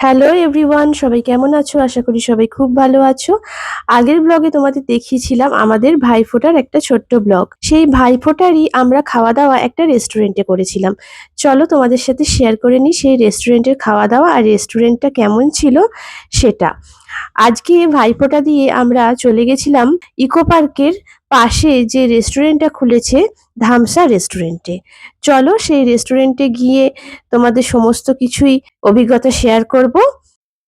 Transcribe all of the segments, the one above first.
Hello everyone, সবাই কেমন আছো? আশা করি সবাই খুব ভালো আছো। আগের ব্লগে তোমাদের দেখিয়েছিলাম আমাদের ভাইফোঁটার একটা ছোট্ট ব্লগ। সেই ভাইফোঁটারই আমরা খাওয়া দাওয়া একটা রেস্টুরেন্টে করেছিলাম। চলো তোমাদের সাথে শেয়ার করে নিই সেই রেস্টুরেন্টের খাওয়া দাওয়া আর রেস্টুরেন্টটা কেমন ছিল সেটা। আজকে ভাইফোঁটা দিয়ে আমরা চলে গেছিলাম ইকো পার্কের পাশে যে রেস্টুরেন্টটা খুলেছে ধামসা রেস্টুরেন্টে চলো সেই রেস্টুরেন্টে গিয়ে তোমাদের সমস্ত কিছুই অভিজ্ঞতা শেয়ার করব।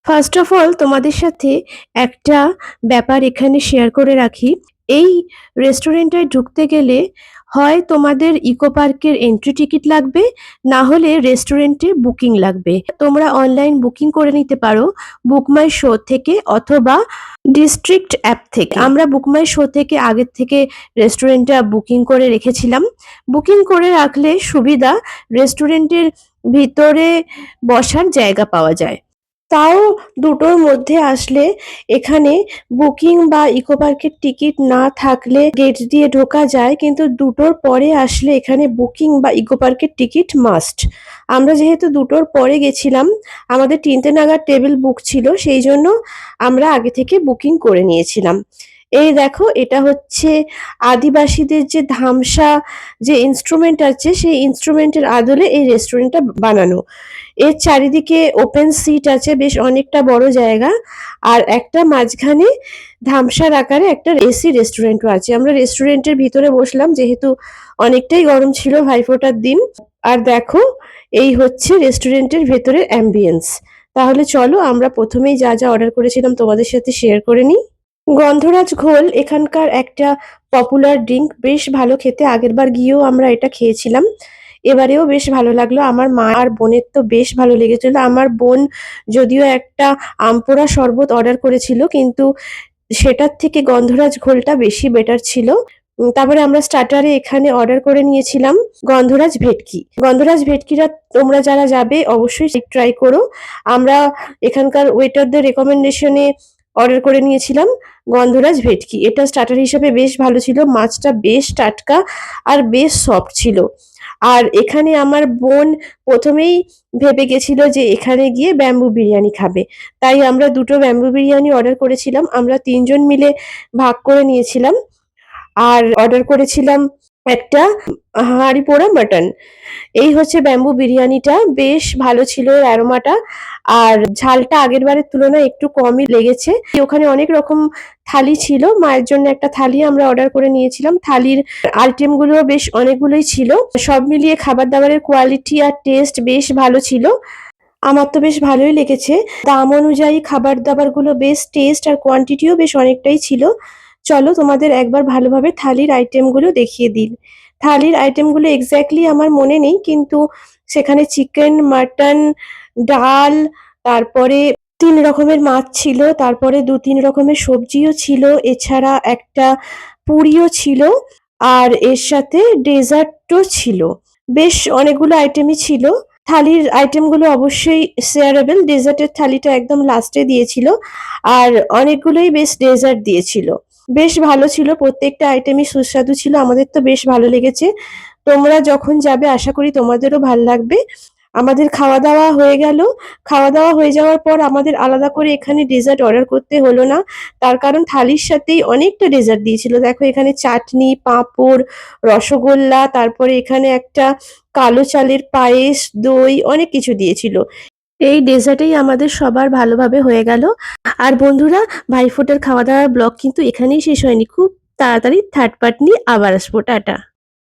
ফার্স্ট অফ অল তোমাদের সাথে একটা ব্যাপার এখানে শেয়ার করে রাখি। এই রেস্টুরেন্টটায় ঢুকতে গেলে হয় তোমাদের ইকো পার্কের এন্ট্রি টিকিট লাগবে না হলে রেস্টুরেন্টে বুকিং লাগবে। তোমরা অনলাইন বুকিং করে নিতে পারো বুকমাই শো থেকে অথবা ডিস্ট্রিক্ট অ্যাপ থেকে। আমরা বুকমাই শো থেকে আগের থেকে রেস্টুরেন্টটা বুকিং করে রেখেছিলাম। বুকিং করে রাখলে সুবিধা রেস্টুরেন্টের ভিতরে বসার জায়গা পাওয়া যায়। তাও দুটোর মধ্যে আসলে এখানে বুকিং বা ইকো পার্কের টিকিট না থাকলে গেট দিয়ে ঢোকা যায়, কিন্তু দুটোর পরে আসলে এখানে বুকিং বা ইকো পার্কের টিকিট মাস্ট। আমরা যেহেতু দুটোর পরে গেছিলাম, আমাদের তিনটে নাগাদ টেবিল বুক ছিল, সেই জন্য আমরা আগে থেকে বুকিং করে নিয়েছিলাম। এই দেখো, এটা হচ্ছে আদিবাসীদের যে ধামসা যে ইনস্ট্রুমেন্ট আছে, সেই ইনস্ট্রুমেন্টের আদলে এই রেস্টুরেন্টটা বানানো। এর চারিদিকে ওপেন সিট আছে, বেশ অনেকটা বড় জায়গা। আর একটা মাঝখানে ধামসার আকারে একটা এসি রেস্টুরেন্টও আছে। আমরা রেস্টুরেন্টের ভিতরে বসলাম, যেহেতু অনেকটাই গরম ছিল ভাইফোঁটার দিন। আর দেখো, এই হচ্ছে রেস্টুরেন্টের ভেতরের অ্যাম্বিয়েন্স তাহলে চলো, আমরা প্রথমেই যা যা অর্ডার করেছিলাম তোমাদের সাথে শেয়ার করে নিই। গন্ধরাজ ঘোল এখানকার একটা পপুলার ড্রিঙ্ক বেশ ভালো খেতে, আগেরবার গিয়েও আমরা এটা খেয়েছিলাম। এবারেও বেশ ভালো লাগল। আমার মা আর বোনের তো বেশ ভালো লেগেছিল। আমার বোন যদিও একটা আমপোড়া শরবত অর্ডার করেছিল, কিন্তু সেটার থেকে গন্ধরাজ ঘোলটা বেশি বেটার ছিল। তারপরে আমরা স্টার্টারে এখানে অর্ডার করে নিয়েছিলাম গন্ধরাজ ভেটকি। গন্ধরাজ ভেটকিরা তোমরা যারা যাবে, অবশ্যই ট্রাই করো। আমরা এখানকার ওয়েটারদের রেকমেন্ডেশনে অর্ডার করে নিয়েছিলাম গন্ধরাজ ভেটকি। এটা স্টার্টার হিসেবে বেশ ভালো ছিল, মাছটা বেশ টাটকা আর বেশ সফট ছিল। আর এখানে আমার বোন প্রথমেই ভেবে গেছিল যে এখানে গিয়ে ব্যাম্বু বিরিয়ানি খাবে। তাই আমরা দুটো ব্যাম্বু বিরিয়ানি অর্ডার করেছিলাম, আমরা তিনজন মিলে ভাগ করে নিয়েছিলাম। আর অর্ডার করেছিলাম একটা হাঁড়ি পোড়া মাটন। এই হচ্ছে ব্যাম্বু বিরিয়ানিটা। বেশ ভালো ছিল অ্যারোমাটা। আর ঝালটা আগের বারের তুলনায় একটু কমই লেগেছে। ওখানে অনেক রকম থালি ছিল। মায়ের জন্য একটা থালি আমরা অর্ডার করে নিয়েছিলাম। থালির আইটেমগুলো বেশ অনেকগুলোই ছিল। সব মিলিয়ে খাবার দাবারের কোয়ালিটি আর টেস্ট বেশ ভালো ছিল। আমার তো বেশ ভালোই লেগেছে। দাম অনুযায়ী খাবার দাবারগুলো বেশ টেস্ট আর কোয়ান্টিটিও বেশ অনেকটাই ছিল। চলো তোমাদের একবার ভালোভাবে থালির আইটেমগুলো দেখিয়ে দিন থালির আইটেমগুলো এক্স্যাক্টলি আমার মনে নেই, কিন্তু সেখানে চিকেন মাটন ডাল, তারপরে তিন রকমের মাছ ছিল, তারপরে দু তিন রকমের সবজিও ছিল, এছাড়া একটা পুরিও ছিল, আর এর সাথে ডেজার্টও ছিল। বেশ অনেকগুলো আইটেমই ছিল। থালির আইটেমগুলো অবশ্যই শেয়ারেবল ডেজার্টের থালিটা একদম লাস্টে দিয়েছিল, আর অনেকগুলোই বেশ ডেজার্ট দিয়েছিল। বেশ ভালো ছিল, প্রত্যেকটা আইটেমই সুস্বাদু ছিল, আমাদের তো বেশ ভালো লেগেছে। তোমরা যখন যাবে, আশা করি তোমাদেরও ভালো লাগবে। আমাদের খাওয়া দাওয়া হয়ে গেল। খাওয়া দাওয়া হয়ে যাওয়ার পর আমাদের আলাদা করে এখানে ডেজার্ট অর্ডার করতে হলো না। তার কারণ থালির সাথেই অনেকটা ডেজার্ট দিয়েছিল। দেখো, এখানে চাটনি, পাঁপড়, রসগোল্লা, তারপরে এখানে একটা কালো চালের পায়েস, দই, অনেক কিছু দিয়েছিল। এই ডেজার্টেই আমাদের সবার ভালোভাবে হয়ে গেল। আর বন্ধুরা, ভাইফোঁটার খাওয়া দাওয়ার ব্লগ কিন্তু এখানেই শেষ হয়নি। খুব তাড়াতাড়ি থার্ড পার্ট নিয়ে আবার আসব। টাটা।